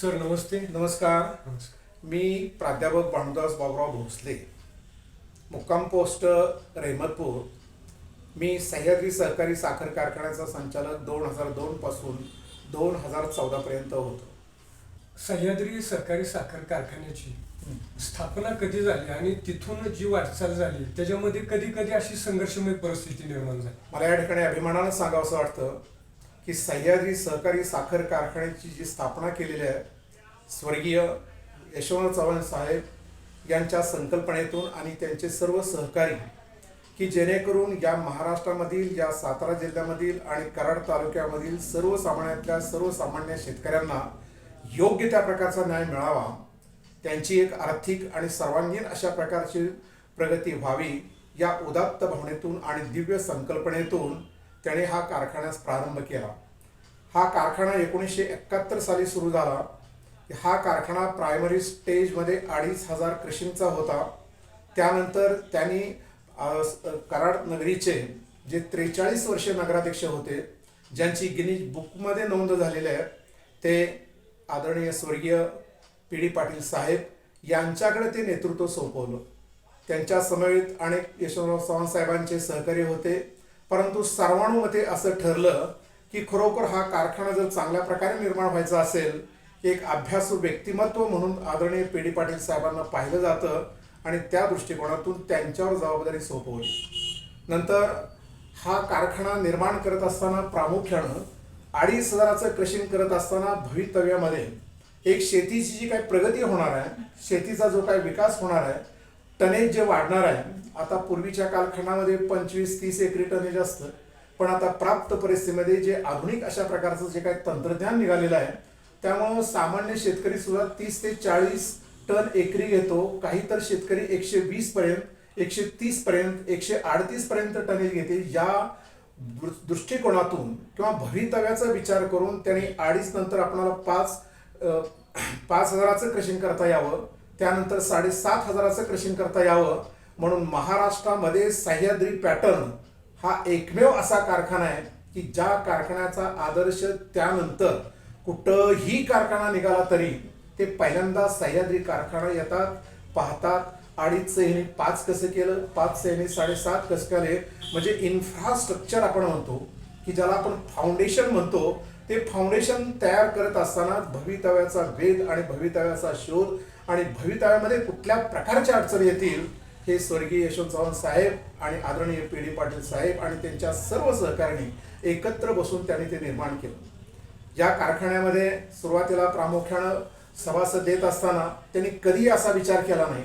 Sir नमस्ते. नमस्कार. नमस्कार. मी प्राध्यापक भानुदास बाबुराव भोसले. मुक्काम पोस्ट रेहमतपूर. मी सह्याद्री सहकारी साखर कारखान्याचा संचालक दोन हजार दोन पासून दोन हजार चौदा पर्यंत होतो. सह्याद्री सरकारी साखर कारखान्याची स्थापना कधी झाली आणि तिथून जी वाटचाल झाली त्याच्यामध्ये कधी कधी अशी संघर्षमय परिस्थिती निर्माण झाली? मला या ठिकाणी अभिमानानं सांगावं वाटतं की सह्याद्री सहकारी साखर कारखान्याची जी स्थापना केलेली आहे स्वर्गीय यशवंत चव्हाण साहेब यांच्या संकल्पनेतून आणि त्यांचे सर्व सहकारी की जेणेकरून या महाराष्ट्रामधील या सातारा जिल्ह्यामधील आणि कराड तालुक्यामधील सर्वसामान्यातल्या सर्वसामान्य शेतकऱ्यांना योग्य त्या प्रकारचा न्याय मिळावा त्यांची एक आर्थिक आणि सर्वांगीण अशा प्रकारची प्रगती व्हावी या उदात्त भावनेतून आणि दिव्य संकल्पनेतून त्याने हा कारखान्यास प्रारंभ केला. हा कारखाना एकोणीसशे एकाहत्तर साली सुरू झाला. हा कारखाना प्रायमरी स्टेजमध्ये अडीच हजार कृषींचा होता. त्यानंतर त्यांनी कराड नगरीचे जे त्रेचाळीस वर्ष नगराध्यक्ष होते ज्यांची गिनीज बुकमध्ये नोंद झालेली आहे ते आदरणीय स्वर्गीय पी डी पाटील साहेब यांच्याकडे ते नेतृत्व सोपवलं. त्यांच्या समवेत अनेक यशवंतराव चव्हाण साहेबांचे सहकारी होते. परंतु सर्वानुमते असं ठरलं की खरोखर हा कारखाना जर चांगल्या प्रकारे निर्माण व्हायचा असेल एक अभ्यासू व्यक्तिमत्व म्हणून आदरणीय पी डी पाटील साहेबांना पाहिलं जातं आणि त्या दृष्टिकोनातून त्यांच्यावर जबाबदारी सोपवली नंतर हा कारखाना निर्माण करत असताना प्रामुख्यानं अडीच हजाराचं क्रशिंग करत असताना भवितव्यामध्ये एक शेतीची जी काही प्रगती होणार आहे शेतीचा जो काही विकास होणार आहे टनेज जे वाढणार आहे आता पूर्वीच्या कालखंडामध्ये पंचवीस तीस एकरी टनेज असतं. पण आता प्राप्त परिस्थितीमध्ये जे आधुनिक अशा प्रकारचं जे काही तंत्रज्ञान निघालेलं आहे त्यामुळं सामान्य शेतकरी सुद्धा तीस ते चाळीस टन एकरी घेतो. काही तर शेतकरी एकशे वीस पर्यंत एकशे तीस पर्यंत एकशे अडतीस पर्यंत टनेज घेते. या दृ- दृष्टिकोनातून किंवा भवितव्याचा विचार करून त्यांनी अडीच नंतर आपणाला पाच पाच हजाराचं क्रशिंग करता यावं. त्यानंतर साडेसात हजाराचं क्रशिंग करता यावं म्हणून महाराष्ट्रामध्ये सह्याद्री पॅटर्न हा एकमेव असा कारखाना आहे की ज्या कारखान्याचा आदर्श त्यानंतर कुठंही कारखाना निघाला तरी ते पहिल्यांदा सह्याद्री कारखाना येतात पाहतात. अडीच सैनिक पाच कसं केलं? पाच सैनिक साडेसात कसं केले? म्हणजे इन्फ्रास्ट्रक्चर आपण म्हणतो की ज्याला आपण फाउंडेशन म्हणतो ते फाउंडेशन तयार करत असताना भवितव्याचा वेध आणि भवितव्याचा शोध आणि भवितळामध्ये कुठल्या प्रकारच्या अडचणी येतील हे स्वर्गीय यशवंत चव्हाण साहेब आणि आदरणीय पी डी पाटील साहेब आणि त्यांच्या सर्व सहकार्यांनी एकत्र बसून त्यांनी ते निर्माण केलं. या कारखान्यामध्ये सुरुवातीला प्रामुख्यानं सभासद देत असताना त्यांनी कधी असा विचार केला नाही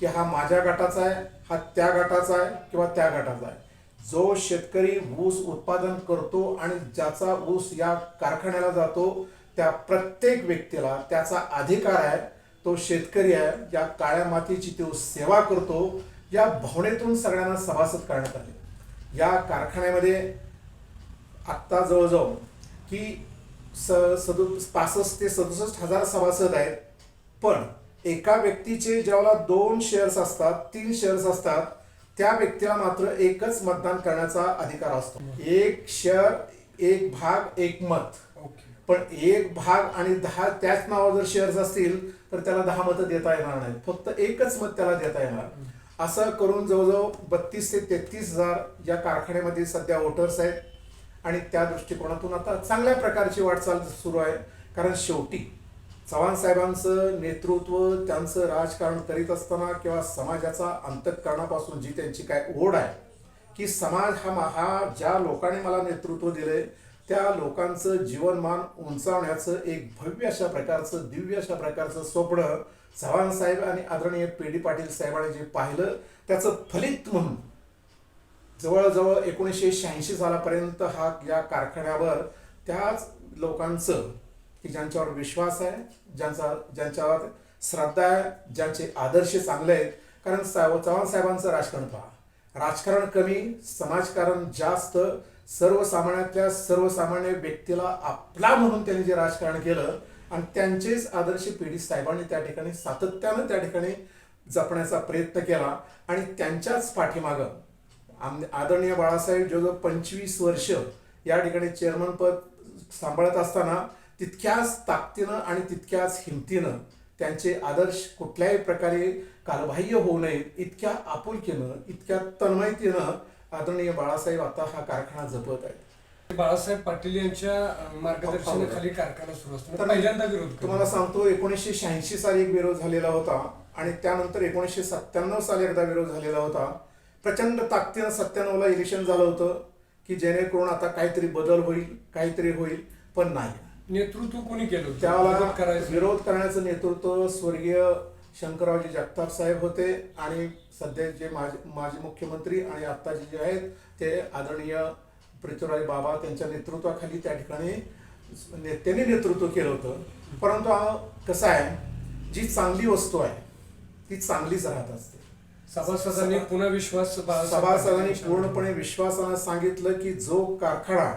की हा माझ्या गटाचा आहे हा त्या गटाचा आहे किंवा त्या गटाचा आहे. जो शेतकरी ऊस उत्पादन करतो आणि ज्याचा ऊस या कारखान्याला जातो त्या प्रत्येक व्यक्तीला त्याचा अधिकार आहे तो शेतकरी आहे या काळ्या मातीची तो सेवा करतो या भावनेतून सगळ्यांना सभासद करण्यात आले. या कारखान्यामध्ये आत्ता जवळजवळ की स सदु पासष्ट ते सदुसष्ट हजार सभासद आहेत पण एका व्यक्तीचे ज्यावेळेला दोन शेअर्स असतात तीन शेअर्स असतात त्या व्यक्तीला मात्र एकच मतदान करण्याचा अधिकार असतो. एक शेअर एक भाग एक मत. पण एक भाग आणि दहा त्याच नावावर जर शेअर्स असतील तर त्याला दहा मतं देता येणार नाहीत. फक्त एकच मत त्याला देता येणार. असं करून जवळजवळ बत्तीस ते तेहतीस हजार या कारखान्यामध्ये सध्या वोटर्स आहेत आणि त्या दृष्टिकोनातून आता चांगल्या प्रकारची वाटचाल सुरू आहे. कारण शेवटी चव्हाण साहेबांचं नेतृत्व त्यांचं राजकारण करीत असताना किंवा समाजाचा अंतकरणापासून जी त्यांची काय ओढ आहे की समाज हा मा- हा ज्या लोकांनी मला नेतृत्व दिले त्या लोकांचं जीवनमान उंचावण्याचं एक भव्य अशा प्रकारचं दिव्य अशा प्रकारचं स्वप्न चव्हाण साहेब आणि आदरणीय पी डी पाटील साहेबांनी जे पाहिलं त्याचं फलित म्हणून जवळजवळ एकोणीसशे शहाऐंशी सालापर्यंत हा या कारखान्यावर त्याच लोकांचं की ज्यांच्यावर विश्वास आहे ज्यांचा ज्यांच्यावर श्रद्धा आहे ज्यांचे आदर्श चांगले आहेत. कारण साहेब चव्हाण साहेबांचं राजकारण पहा. राजकारण कमी समाजकारण जास्त सर्वसामान्यातल्या सर्वसामान्य व्यक्तीला आपला म्हणून त्यांनी जे राजकारण केलं आणि त्यांचेच आदर्श पिढी साहेबांनी त्या ठिकाणी सातत्यानं त्या ठिकाणी जपण्याचा प्रयत्न केला. आणि त्यांच्याच पाठीमागं आम- आदरणीय बाळासाहेब जवळजवळ पंचवीस वर्ष या ठिकाणी चेअरमन पद सांभाळत असताना तितक्याच ताकदीनं आणि तितक्याच हिमतीनं त्यांचे आदर्श कुठल्याही प्रकारे कालबाह्य होऊ नयेत इतक्या आपुलकीनं इतक्या तन्मयतेनं आदरणीय बाळासाहेब आता हा कारखाना जपत आहेत. बाळासाहेब पाटील यांच्या मार्गदर्शनाखाली कारखाना सुरू असतो. तर पहिल्यांदा विरोध. तुम्हाला सांगतो एकोणीसशे शहाऐंशी साली एक विरोध झालेला होता आणि त्यानंतर एकोणीसशे सत्त्याण्णव साली एकदा विरोध झालेला होता. प्रचंड ताकदीनं सत्त्याण्णवला इलेक्शन झालं होतं की जेणेकरून आता काहीतरी बदल होईल काहीतरी होईल पण नाही. नेतृत्व कोणी केलं? त्याला विरोध करण्याचं नेतृत्व स्वर्गीय शंकररावजी जगताप साहेब होते आणि सध्या जे माजी माजी मुख्यमंत्री आणि आत्ताचे जे आहेत ते आदरणीय पृथ्वीराज बाबा त्यांच्या नेतृत्वाखाली त्या ठिकाणी ने- त्यांनी नेतृत्व केलं होतं. परंतु हा कसं आहे? जी चांगली वस्तू आहे ती चांगलीच राहत असते. सभासदांनी पुन्हा विश्वास सभासदांनी पूर्णपणे विश्वासानं सांगितलं की जो कारखाना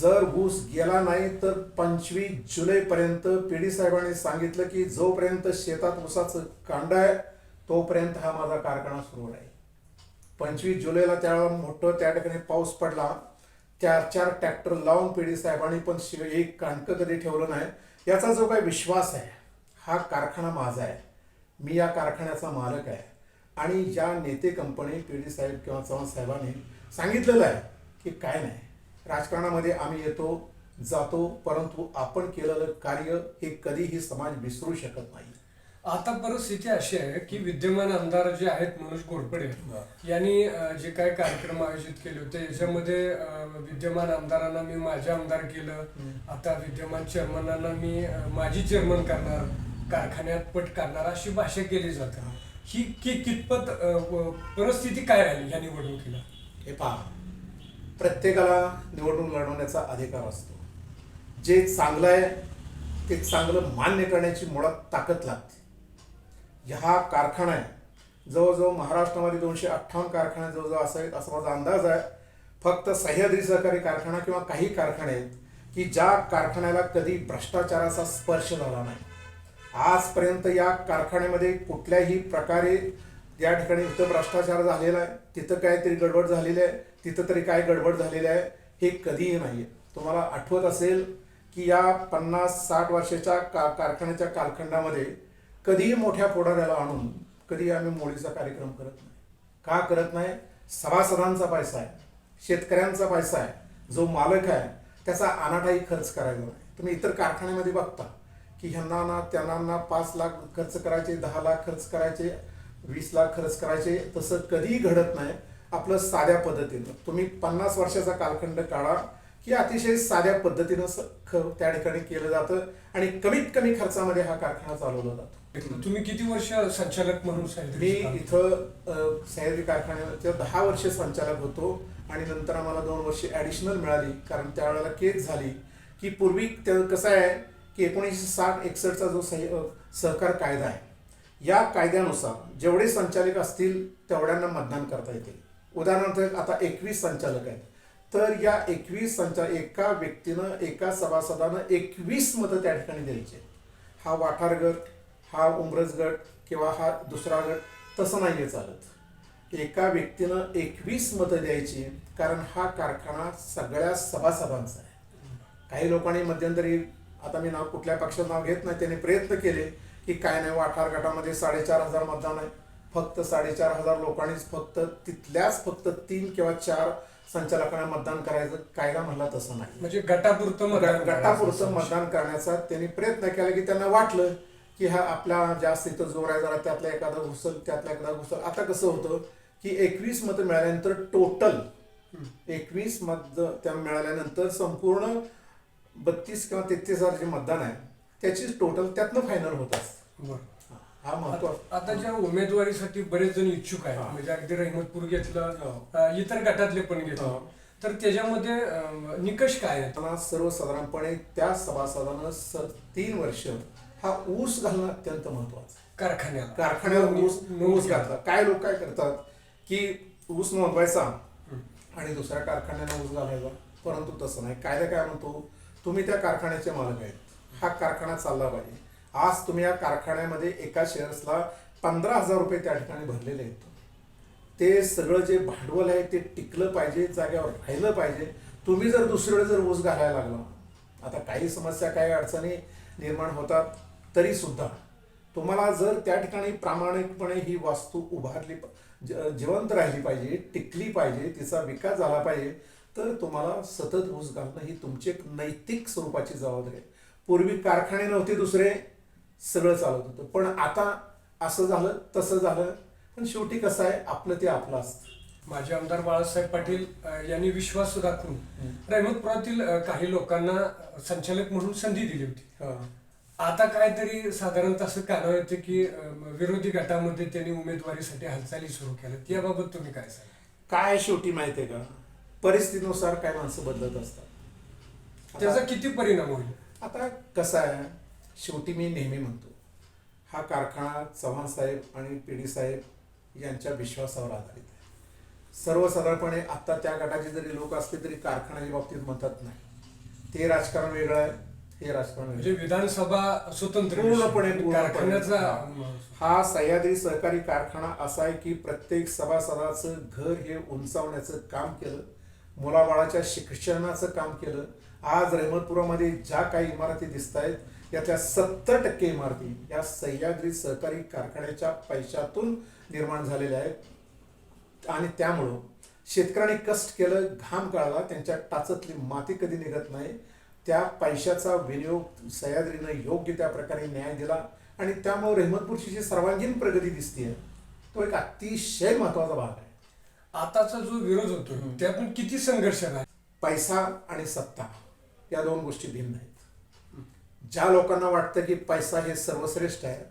जर ऊस गेला नाही तर पंचवीस जुलैपर्यंत पीडी साहेबांनी सांगितलं की जोपर्यंत शेतात ऊसाचं कांड आहे तोपर्यंत हा माझा कारखाना सुरू राहील. पंचवीस जुलैला त्यावेळेला मोठं त्या ठिकाणी पाऊस पडला. चार चार ट्रॅक्टर लावून पिढी साहेबांनी पण शिव एक कांडकं कधी ठेवलं नाही. याचा जो काही विश्वास आहे हा कारखाना माझा आहे. मी या कारखान्याचा मालक आहे. आणि ज्या नेते कंपनी पिढी साहेब किंवा चव्हाण साहेबांनी सांगितलेलं आहे की काय नाही राजकारणामध्ये आम्ही येतो जातो परंतु आपण केलेलं कार्य हे कधीही समाज विसरू शकत नाही. आता परिस्थिती अशी आहे की विद्यमान आमदार जे आहेत मनोज घोरपडे यांनी जे काही कार्यक्रम आयोजित केले होते याच्यामध्ये विद्यमान आमदारांना मी माझे आमदार केलं. आता विद्यमान चेअरमनांना मी माजी चेअरमन करणार कारखान्यात पट करणार अशी भाषा केली जाते. ही की कितपत परिस्थिती काय राहिली या निवडणुकीला? हे पहा. प्रत्येकाला निवडणूक लढवण्याचा अधिकार असतो. जे चांगलं आहे ते चांगलं मान्य करण्याची मुळात ताकद लागते. हा कारखाना आहे. जवळजवळ महाराष्ट्रामध्ये दोनशे अठ्ठावन्न कारखाने जवळजवळ असावेत असा माझा अंदाज आहे. फक्त सह्याद्री सहकारी कारखाना किंवा काही कारखाने आहेत की ज्या कारखान्याला कधी भ्रष्टाचाराचा स्पर्श झाला नाही. आजपर्यंत या कारखान्यामध्ये कुठल्याही प्रकारे या ठिकाणी इथं भ्रष्टाचार झालेला आहे तिथं काहीतरी गडबड झालेली आहे तिथं तरी काय गडबड झालेली आहे हे कधीही नाही आहे तुम्हाला आठवत असेल की या पन्नास साठ वर्षाच्या का कारखान्याच्या कालखंडामध्ये कधीही मोठ्या पुढाऱ्याला आणून कधी आम्ही मोडीचा कार्यक्रम करत नाही. का करत नाही? सभासदांचा पैसा आहे शेतकऱ्यांचा पैसा आहे जो मालक आहे त्याचा अनाठाही खर्च करायचा नाही. तुम्ही इतर कारखान्यामध्ये बघता की ह्यांना ना त्यांना पाच लाख खर्च करायचे दहा लाख खर्च करायचे वीस लाख खर्च करायचे तसं कधीही घडत नाही. आपलं साध्या पद्धतीनं. तुम्ही पन्नास वर्षाचा कालखंड काढा की अतिशय साध्या पद्धतीनं स- ख- त्या ठिकाणी केलं जातं आणि कमीत कमी खर्चामध्ये हा कारखाना चालवला जातो. तुम्ही किती वर्ष संचालक म्हणून मी इथं सह्याद्री कारखान्याचे दहा वर्ष संचालक होतो आणि नंतर आम्हाला दोन वर्ष ॲडिशनल मिळाली कारण त्यावेळेला केस झाली की पूर्वी त्या कसं आहे की एकोणीसशे साठ एकसष्टचा जो सह सहकार कायदा आहे या कायद्यानुसार जेवढे संचालक असतील तेवढ्यांना मतदान करता येते. उदाहरणार्थ आता एकवीस संचालक आहेत. तर या एकवीस संचा एका व्यक्तीनं एका सभासदानं एकवीस मतं त्या ठिकाणी द्यायचे. हा वाठार गट हा उमरज गट किंवा हा दुसरा गट तसं नाही आहे चालत. एका व्यक्तीनं एकवीस मतं द्यायची कारण हा कारखाना सगळ्या सभासदांचा आहे. काही लोकांनी मध्यंतरी आता मी नाव कुठल्या पक्षाचं नाव घेत नाही त्यांनी प्रयत्न केले की काय नाही वाठार गटामध्ये साडेचार हजार मतदान आहे. फक्त साडेचार हजार लोकांनीच फक्त तिथल्याच फक्त तीन किंवा चार संचालकांना मतदान करायचं कायदा म्हणला तसं नाही. म्हणजे गटापुरतं गटापुरतं मतदान करण्याचा त्यांनी प्रयत्न केला की त्यांना वाटलं की हा आपला जास्त इथं जोर आहे जरा त्यातला एखादा घुसल त्यातला एखादा घुसल आता कसं होतं की एकवीस मतं मिळाल्यानंतर टोटल एकवीस मत त्या मिळाल्यानंतर संपूर्ण बत्तीस किंवा तेहतीस हजार जे मतदान आहे त्याची टोटल त्यातनं फायनल होत असतं बरं. हा महत्त्व आता ज्या उमेदवारीसाठी बरेच जण इच्छुक आहेत हा. म्हणजे अगदी रहमतपूर घेतलं हो. इतर गटातले पण घेतलं हो. तर त्याच्यामध्ये निकष काय आहेत त्यांना सर्वसाधारणपणे त्या सभासदानं स- तीन वर्ष हा ऊस घालणं अत्यंत महत्वाचं. आहे. कारखान्याला कारखान्यावर ऊस नोंद ऊस घालतात. काय लोक काय करतात की ऊस नोंदवायचा आणि दुसऱ्या कारखान्याला ऊस घालायचा. परंतु तसं नाही. कायदा काय म्हणतो? तुम्ही त्या कारखान्याचे मालक आहेत. हा कारखाना चालला पाहिजे. आज तुम्ही या कारखान्यामध्ये एका शेअर्सला पंधरा हजार रुपये त्या ठिकाणी भरलेले आहेत. ते सगळं जे भांडवल आहे ते टिकलं पाहिजे जाग्यावर राहिलं पाहिजे. तुम्ही जर दुसरीकडे जर ऊस घालायला लागला. आता काही समस्या काही अडचणी निर्माण होतात. तरी सुद्धा तुम्हाला जर त्या ठिकाणी प्रामाणिकपणे ही वास्तू उभारली जिवंत राहिली पाहिजे टिकली पाहिजे तिचा विकास झाला पाहिजे तर तुम्हाला सतत ऊस घालणं ही तुमची एक नैतिक स्वरूपाची जबाबदारी आहे. पूर्वी कारखाने नव्हते दुसरे सगळं चालत होतं. पण आता असं झालं तसं झालं पण शेवटी कसं आहे आपलं ते आपलं असतं. माजी आमदार बाळासाहेब पाटील यांनी विश्वास दाखवून रहमतपुरातील अ, काही लोकांना संचालक म्हणून संधी दिली होती. आता काहीतरी साधारणतः असं कानावर येते की विरोधी गटामध्ये त्यांनी उमेदवारीसाठी हालचाली सुरू केल्या याबाबत तुम्ही काय सांगा काय शेवटी माहिती आहे का? परिस्थितीनुसार काय माणसं बदलत असतात. त्याचा किती परिणाम होईल? आता कसं आहे शेवटी मी नेहमी म्हणतो हा कारखाना चव्हाण साहेब आणि पी डी साहेब यांच्या विश्वासावर आधारित आहे. सर्वसाधारणपणे आत्ता त्या गटाचे जरी लोक असले तरी कारखान्याच्या बाबतीत म्हणतात नाही. ते राजकारण वेगळं आहे. हे राजकारण म्हणजे. विधानसभा स्वतंत्र पूर्णपणे. कारखान्याचा हा. हा सह्याद्री सहकारी कारखाना असा आहे की प्रत्येक सभासदाचं घर हे उंचावण्याचं काम केलं मुलाबाळाच्या शिक्षणाचं काम केलं आज रहमतपुरामध्ये ज्या काही इमारती दिसत आहेत यातल्या सत्तर टक्के इमारती या सह्याद्री सहकारी कारखान्याच्या पैशातून निर्माण झालेल्या आहेत आणि त्यामुळं शेतकऱ्यांनी कष्ट केलं घाम काढला त्यांच्या टाचतली माती कधी निघत नाही त्या पैशाचा विनियोग सह्याद्रीनं योग्य त्या प्रकारे न्याय दिला. आणि त्यामुळे रहमतपूरची जी सर्वांगीण प्रगती दिसते तो एक अतिशय महत्त्वाचा भाग आहे. आताचा जो विरोध होतो. त्यातून किती संघर्ष आहे पैसा आणि सत्ता या दोन गोष्टी भिन्न आहेत. ज्या लोकांना वाटतं की पैसा हे सर्वश्रेष्ठ आहे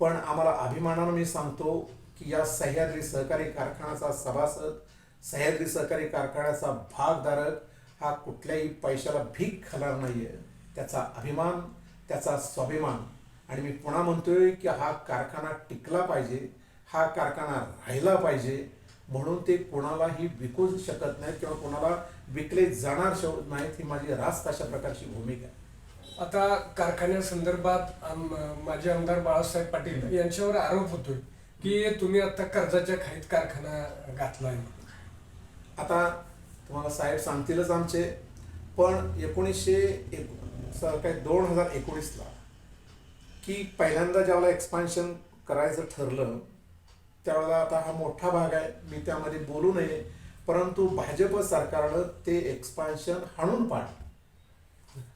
पण आम्हाला अभिमानानं मी सांगतो की या सह्याद्री सहकारी कारखान्याचा सभासद सह्याद्री सहकारी कारखान्याचा भागधारक हा कुठल्याही पैशाला भीक खाणार नाहीये. त्याचा अभिमान त्याचा स्वाभिमान. आणि मी पुन्हा म्हणतोय की हा कारखाना टिकला पाहिजे हा कारखाना राहिला पाहिजे म्हणून ते कोणालाही विकू शकत नाहीत किंवा कोणाला विकले जाणार शो- नाहीत ही माझी रास्त अशा प्रकारची भूमिका आहे. आता कारखान्यासंदर्भात आम- माजी आमदार बाळासाहेब पाटील यांच्यावर आरोप होतोय की तुम्ही आता कर्जाच्या खाईत कारखाना घातलाय आता तुम्हाला साहेब सांगतीलच आमचे. पण एकोणीसशे एक काय दोन हजार एकोणीसला की पहिल्यांदा ज्यावेळेला एक्सपान्शन करायचं ठरलं त्यावेळेला आता हा मोठा भाग आहे. मी त्यामध्ये बोलू नये. परंतु भाजप सरकारनं ते एक्सपान्शन हाणून पाड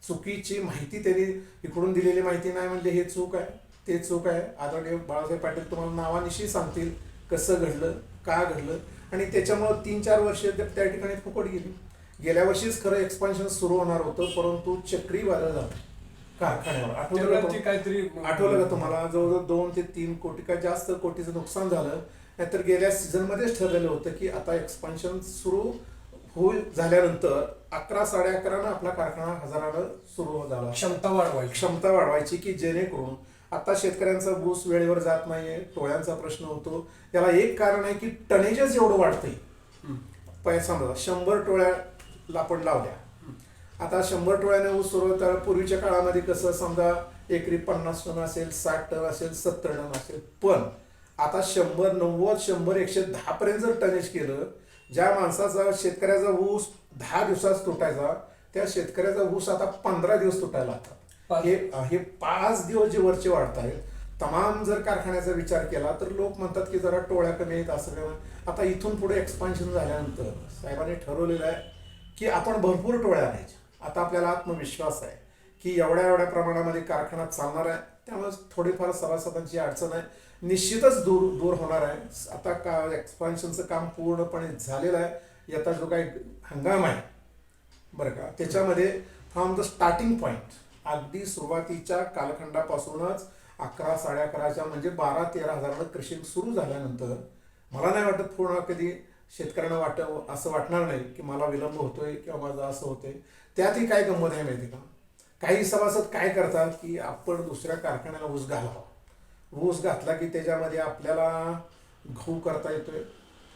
चुकीची माहिती त्यांनी इकडून दिलेली माहिती नाही म्हणजे हे चूक आहे ते चूक आहे. आदरणीय बाळासाहेब पाटील तुम्हाला नावानिशी सांगतील कसं घडलं का घडलं. आणि त्याच्यामुळं तीन चार वर्ष त्या ठिकाणी फुकट गेली. गेल्या वर्षीच खरं एक्सपान्शन सुरू होणार होतं परंतु चक्रीवादळ झालं कारखान्यावर. आठवलं? काहीतरी आठवलं का तुम्हाला? जवळजवळ दोन ते तीन कोटी का जास्त कोटीचं नुकसान झालं. नाहीतर गेल्या सीझन मध्येच ठरलेलं होतं की आता एक्सपान्शन सुरू होईल झाल्यानंतर अकरा साडे अकरानं आपला कारखाना हजारानं सुरू झाला. क्षमता वाढवायची. क्षमता वाढवायची की जेणेकरून आता शेतकऱ्यांचा ऊस वेळेवर जात नाहीये टोळ्यांचा प्रश्न होतो. याला एक कारण आहे की टनेजच एवढं वाढतंय. समजा शंभर टोळ्याला आपण लावल्या. आता शंभर टोळ्याने ऊस सुरू पूर्वीच्या काळामध्ये कसं समजा एकरी पन्नास टन असेल साठ टन असेल सत्तर टन असेल. पण आता शंभर नव्वद शंभर एकशे दहा पर्यंत जर टनेज केलं ज्या माणसाचा शेतकऱ्याचा ऊस दहा दिवसात तुटायचा त्या शेतकऱ्याचा ऊस आता पंधरा दिवस तुटायला लागतात. पाच- हे हे पाच दिवस जे वरचे वाढत आहेत तमाम जर कारखान्याचा विचार केला तर लोक म्हणतात की जरा टोळ्या कमी आहेत असं काय आता इथून पुढे एक्सपान्शन झाल्यानंतर साहेबांनी ठरवलेलं आहे की आपण भरपूर टोळ्या आणायच्या. आता आपल्याला आत्मविश्वास आहे की एवढ्या एवढ्या प्रमाणामध्ये कारखाना चालणार आहे. त्यामुळे थोडीफार सभासदांची अडचण आहे. निश्चितच दूर दूर होणार आहे. आता का एक्सपान्शनचं काम पूर्णपणे झालेलं आहे. याचा जो काही हंगाम आहे बरं का त्याच्यामध्ये फ्रॉम द स्टार्टिंग पॉईंट अगदी सुरुवातीच्या कालखंडापासूनच अकरा साडे अकराच्या म्हणजे बारा तेरा हजाराला क्रशिंग सुरू झाल्यानंतर मला नाही वाटत पूर्ण कधी शेतकऱ्यांना वाट असं वाटणार नाही की मला विलंब होतोय किंवा माझं असं होतंय. त्यातही काय गंमत आहे माहिती का? काही सभासद काय करतात की आपण दुसऱ्या कारखान्याला ऊस घालावा. ऊस घातला की त्याच्यामध्ये आपल्याला गहू करता येतोय.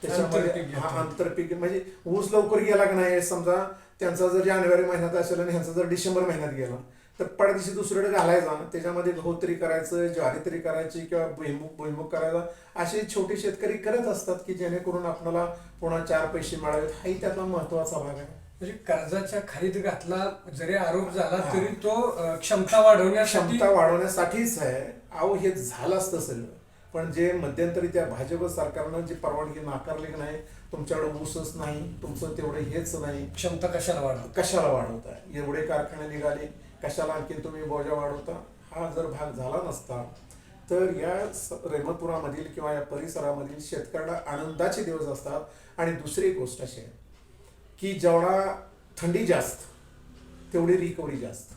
त्याच्यामध्ये हा. आंतरपीक म्हणजे ऊस लवकर गेला की नाही समजा त्यांचा जर जानेवारी महिन्यात असेल आणि ह्यांचा जर डिसेंबर महिन्यात गेला तर पडदिशी दुसरीकडे घालायचा त्याच्यामध्ये गहू तरी करायचं ज्वारी तरी करायची किंवा भुईमुग भुईमुग करायचा. असे छोटे शेतकरी करत असतात की जेणेकरून आपल्याला पुन्हा चार पैसे मिळावेत हाही त्यातला महत्त्वाचा भाग आहे. म्हणजे कर्जाच्या खाईत घातला जरी आरोप झाला. तरी तो क्षमता वाढवण्यासाठी क्षमता वाढवण्यासाठीच आहे. अहो हे झालं असतं सगळं पण जे मध्यंतरी त्या भाजप सरकारनं जी परवानगी नाकारली की नाही तुमच्याकडे ऊसच नाही तुमचं तेवढं हेच नाही. क्षमता कशाला वाढव कशाला वाढवता एवढे कारखाने निघाले कशाला आणखी तुम्ही बोजा वाढवता? हा जर भाग झाला नसता तर या रेमपुरामधील किंवा या परिसरामधील शेतकऱ्याला आनंदाचे दिवस असतात. आणि दुसरी एक गोष्ट अशी आहे की जेवढा थंडी जास्त तेवढी रिकव्हरी जास्त.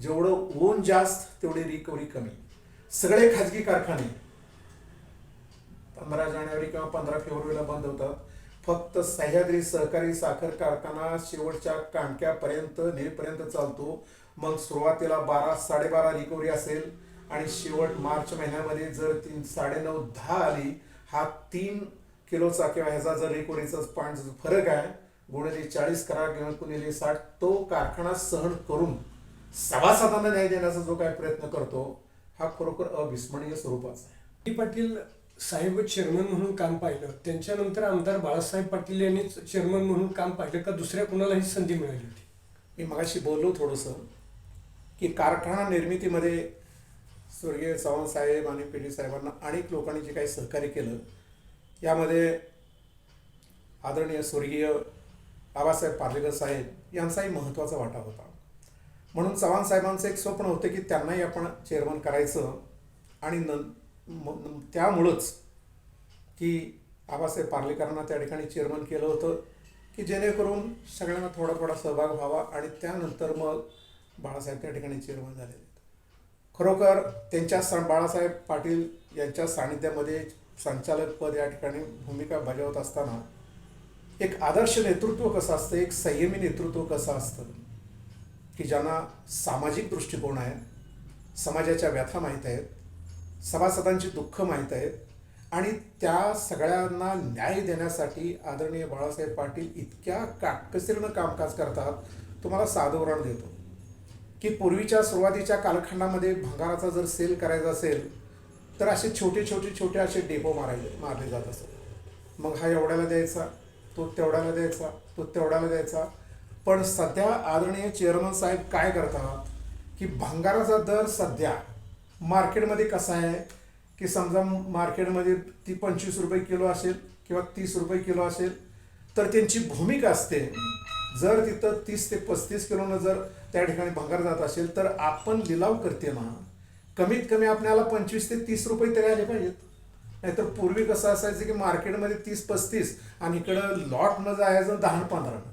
जेवढं ऊन जास्त तेवढी रिकव्हरी कमी. सगळे खाजगी कारखाने पंधरा जानेवारी किंवा पंधरा फेब्रुवारीला बंद होतात. फक्त सह्याद्री सहकारी साखर कारखाना शेवटच्या कांक्यापर्यंत नेपर्यंत चालतो. मग सुरुवातीला बारा साडेबारा रिकव्हरी असेल आणि शेवट मार्च महिन्यामध्ये जर तीन साडेनऊ दहा आली हा तीन किलोचा किंवा ह्याचा जर रिकव्हरीचा पॉईंट फरक आहे गुणिले चाळीस करा किंवा गुणिले साठ तो कारखाना सहन करून सभासदांना न्याय देण्याचा जो काय प्रयत्न करतो हा खरोखर अविस्मरणीय स्वरूपाचा आहे. पाटील साहेब चेअरमन म्हणून काम पाहिलं. त्यांच्यानंतर आमदार बाळासाहेब पाटील यांनीच चेअरमन म्हणून काम पाहिलं का दुसऱ्या कुणालाही संधी मिळाली होती? मी मगाशी बोललो थोडंसं की कारखाना निर्मितीमध्ये स्वर्गीय चव्हाण साहेब आणि पी डी साहेबांना अनेक लोकांनी जे काही सहकार्य केलं यामध्ये आदरणीय स्वर्गीय बाबासाहेब पार्लेकर साहेब यांचाही महत्त्वाचा वाटा होता. म्हणून चव्हाण साहेबांचं एक स्वप्न होतं की त्यांनाही आपण चेअरमन करायचं आणि न- त्यामुळंच की आबासाहेब पार्लेकरांना त्या ठिकाणी चेअरमन केलं होतं की जेणेकरून सगळ्यांना थोडा थोडा सहभाग व्हावा आणि त्यानंतर मग बाळासाहेब त्या ठिकाणी चेअरमन झाले आहेत. खरोखर त्यांच्या सा बाळासाहेब पाटील यांच्या सानिध्यामध्ये संचालक पद या ठिकाणी भूमिका बजावत असताना एक आदर्श नेतृत्व कसं असतं एक संयमी नेतृत्व कसं असतं की ज्यांना सामाजिक दृष्टिकोन आहे समाजाच्या व्यथा माहीत आहेत सभासदांची दुःख माहीत आहेत. आणि त्या सगळ्यांना न्याय देण्यासाठी आदरणीय बाळासाहेब पाटील इतक्या काटकसरीनं कामकाज करतात तुम्हाला साधं उदाहरण देतो. की पूर्वीच्या सुरुवातीच्या कालखंडामध्ये भंगाराचा जर सेल करायचा असेल तर असे छोटे छोटे छोटे असे डेपो मारायचे मारले जात असत. मग हा एवढ्याला द्यायचा तो तेवढ्याला द्यायचा तो तेवढ्याला द्यायचा. पण सध्या आदरणीय चेअरमन साहेब काय करतात की भंगाराचा दर सध्या मार्केटमध्ये कसा आहे? की समजा मार्केटमध्ये ती पंचवीस रुपये किलो असेल किंवा तीस रुपये किलो असेल तर त्यांची भूमिका असते. जर तिथं तीस ते पस्तीस किलोनं जर त्या ठिकाणी भंगार जात असेल तर आपण लिलाव करते ना. कमीत कमी आपल्याला पंचवीस ते तीस रुपये तरी आले पाहिजेत. नाहीतर पूर्वी कसं असायचं की मार्केटमध्ये तीस पस्तीस आणि इकडं लॉट न जायचं दहा पंधरानं.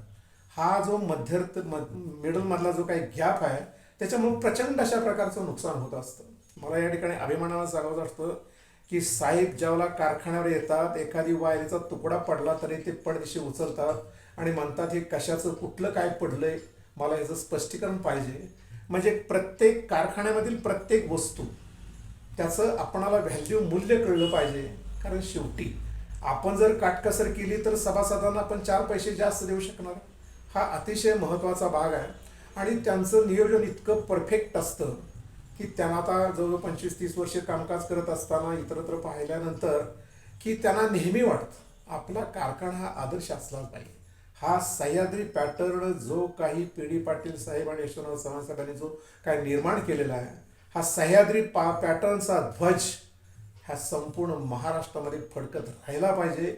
हा जो मध्यर्थ मिडल मधला जो काही गॅप आहे त्याच्यामुळे प्रचंड अशा प्रकारचं नुकसान होत असतं. मला या ठिकाणी अभिमानानं सांगावं असतं की साहेब ज्यावेळेला कारखान्यावर येतात एखादी वायरीचा तुकडा पडला तरी ते पडदिशी उचलतात आणि म्हणतात हे कशाचं कुठलं काय पडलंय? मला याचं स्पष्टीकरण पाहिजे. म्हणजे प्रत्येक कारखान्यामधील प्रत्येक वस्तू त्याचं आपणाला व्हॅल्यू मूल्य कळलं पाहिजे. कारण शेवटी आपण जर काटकसर केली तर सभासदांना आपण चार पैसे जास्त देऊ शकणार. हा अतिशय महत्त्वाचा भाग आहे. आणि त्यांचं नियोजन इतकं परफेक्ट असतं. की त्यांना आता जवळजवळ पंचवीस तीस वर्ष कामकाज करत असताना इतरत्र पाहिल्यानंतर की त्यांना नेहमी वाटतं आपला कारखाना हा आदर्श असलाच पाहिजे. हा सह्याद्री पॅटर्न जो काही पी पाटील साहेब आणि यशवंतराव चव्हाण साहेबांनी जो काय निर्माण केलेला आहे हा सह्याद्री पा पॅटर्नचा ध्वज ह्या संपूर्ण महाराष्ट्रामध्ये फडकत राहिला पाहिजे.